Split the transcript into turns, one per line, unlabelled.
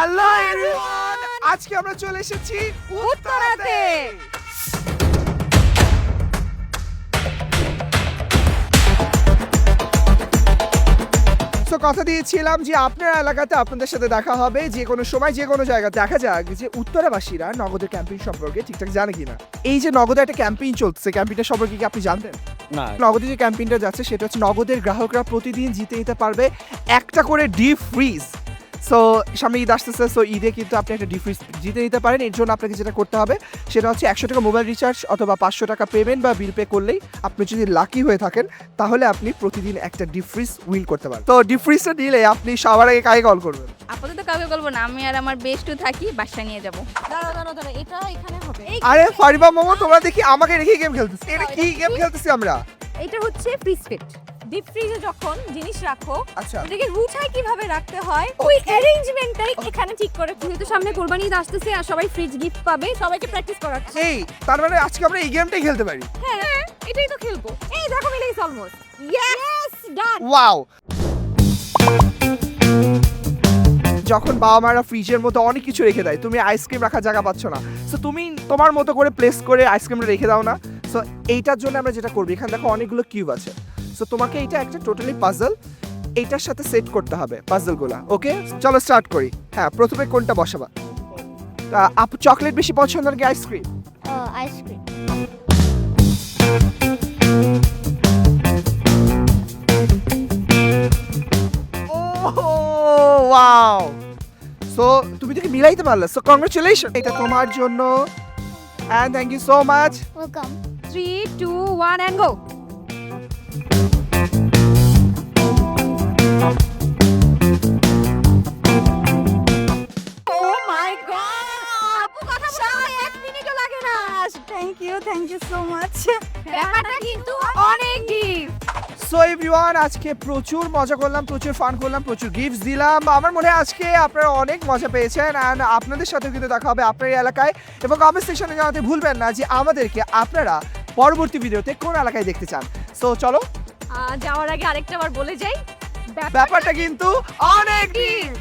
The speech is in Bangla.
হ্যালো এভরিওয়ান আজকে আমরা চলে এসেছি উত্তরাতে। তো কথা দিয়েছিলাম যে আপনার এলাকাতে আপনাদের সাথে দেখা হবে যে কোনো সময় যে কোনো জায়গায় দেখা যাক যে উত্তরাবাসীরা নগদের ক্যাম্পেইন সম্পর্কে ঠিকঠাক জানে কিনা। এই যে নগদে একটা ক্যাম্পেইন চলছে ক্যাম্পেইনটা সম্পর্কে কি আপনি জানতেন?
না।
নগদে যে ক্যাম্পেইনটা যাচ্ছে সেটা হচ্ছে নগদের গ্রাহকরা প্রতিদিন জিতে নিতে পারবে একটা করে ডিপ ফ্রিজ। সো সামনে ঈদ আসতেছে সো ঈদে কিন্তু আপনি একটা ডিপ ফ্রিজ জিতে নিতে পারেন। এর জন্য আপনাকে যেটা করতে হবে সেটা হচ্ছে একশো টাকা মোবাইল রিচার্জ অথবা পাঁচশো টাকা পেমেন্ট বা বিল পে করলেই আপনি যদি লাকি হয়ে থাকেন তাহলে আপনি প্রতিদিন একটা ডিপ ফ্রিজ উইন করতে পারেন। তো ডিপ ফ্রিজটা নিলে আপনি সবার আগে কাকে কল করবেন?
আপাতত কাউকে বলব না আমি আর আমার বেস্টু থাকি বাসা নিয়ে যাব।
এটা এখানে হবে।
আরে ফারিবা মোমো তোমরা দেখি আমাকে রেখে গেম খেলতেছি। এটা কি? গেম খেলতেছি আমরা?
এটা হচ্ছে ফ্রিজ ফিট ডিপ ফ্রিজে যখন জিনিস রাখো
আচ্ছা।
এটাকে গুছায় কীভাবে রাখতে হয়? ওই অ্যারেঞ্জমেন্টটাই এখানে ঠিক করে। যেহেতু সামনে কোরবানি ঈদ আসতেছে আর সবাই ফ্রিজ গিফট পাবে সবাইকে প্র্যাকটিস করাচ্ছে।
এই তার মানে আজকে আমরা এই গেমটাই খেলতে পারি।
হ্যাঁ এটাই তো খেলব। এই দেখো মিলে গেছে অলমোস্ট ইয়েস ডান
ওয়াও যখন বাবা মারা ফ্রিজের মধ্যে অনেক কিছু রেখে দেয় তুমি আইসক্রিম রাখার জায়গা পাচ্ছ না। সো তুমি তোমার মতো করে প্লেস করে আইসক্রিমটা রেখে দাও না। সো এইটার জন্য আমরা যেটা করব এখানে দেখো অনেকগুলো কিউব আছে। সো তোমাকে এটা একটা টোটালি পাজল এইটার সাথে সেট করতে হবে পাজলগুলো ওকে চলো স্টার্ট করি। হ্যাঁ প্রথমে কোনটা বসাবা? আপু চকলেট বেশি পছন্দ নাকি আইসক্রিম
আইসক্রিম
ওয়াও সো তুমি দেখে মিলাইতে পারলে? সো কংগ্রেচুলেশন এটা তোমার জন্য। And thank you so much
welcome
three two one and go thank you thank you so much ব্যাপারটা কিন্তু অনেক ডিপ
সো এভরিওয়ান আজকে প্রচুর মজা করলাম প্রচুর ফান করলাম প্রচুর গিফটস দিলাম। আমার মনে হয় আজকে আপনারা অনেক মজা পেয়েছেন অ্যান্ড আপনাদের সাথেও কিন্তু দেখা হবে আপনার এই এলাকায়। এবং কমেন্ট সেকশনে জানাতে ভুলবেন না যে আমাদেরকে আপনারা পরবর্তী ভিডিওতে কোন এলাকায় দেখতে চান। সো চলো।
যাওয়ার আগে আরেকটা বার বলে যাই।
ব্যাপারটা কিন্তু অনেক ডিপ